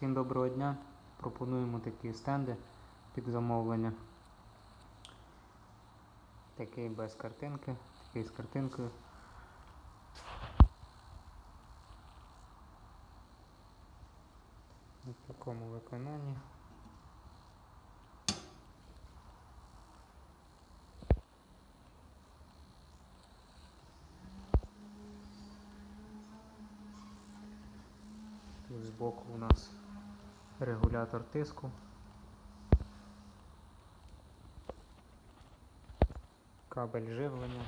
Всім доброго дня. Пропонуємо такі стенди під замовлення. Такий без картинки, такий з картинкою. У такому виконанні. Тут збоку у нас регулятор тиску. Кабель живлення.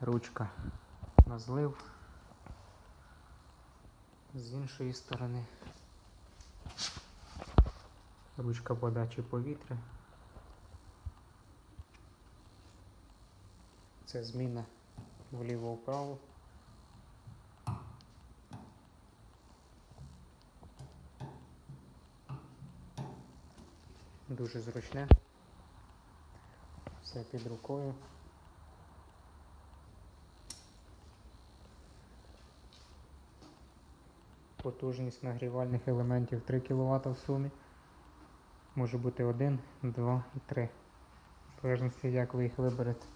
Ручка на злив. З іншої сторони. Ручка подачі повітря. Це зміна вліво-вправо. Дуже зручне. Все під рукою. Потужність нагрівальних елементів 3 кВт в сумі. Може бути 1, 2 і 3. В залежності, як ви їх виберете.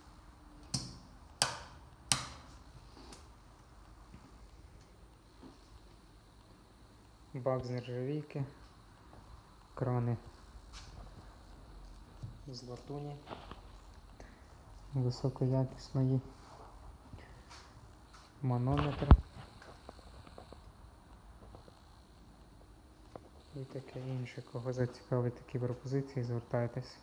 Бак з нержавійки. Крани з латуні високоякісної манометр і таке інше. Кого зацікавить такі пропозиції, звертайтесь.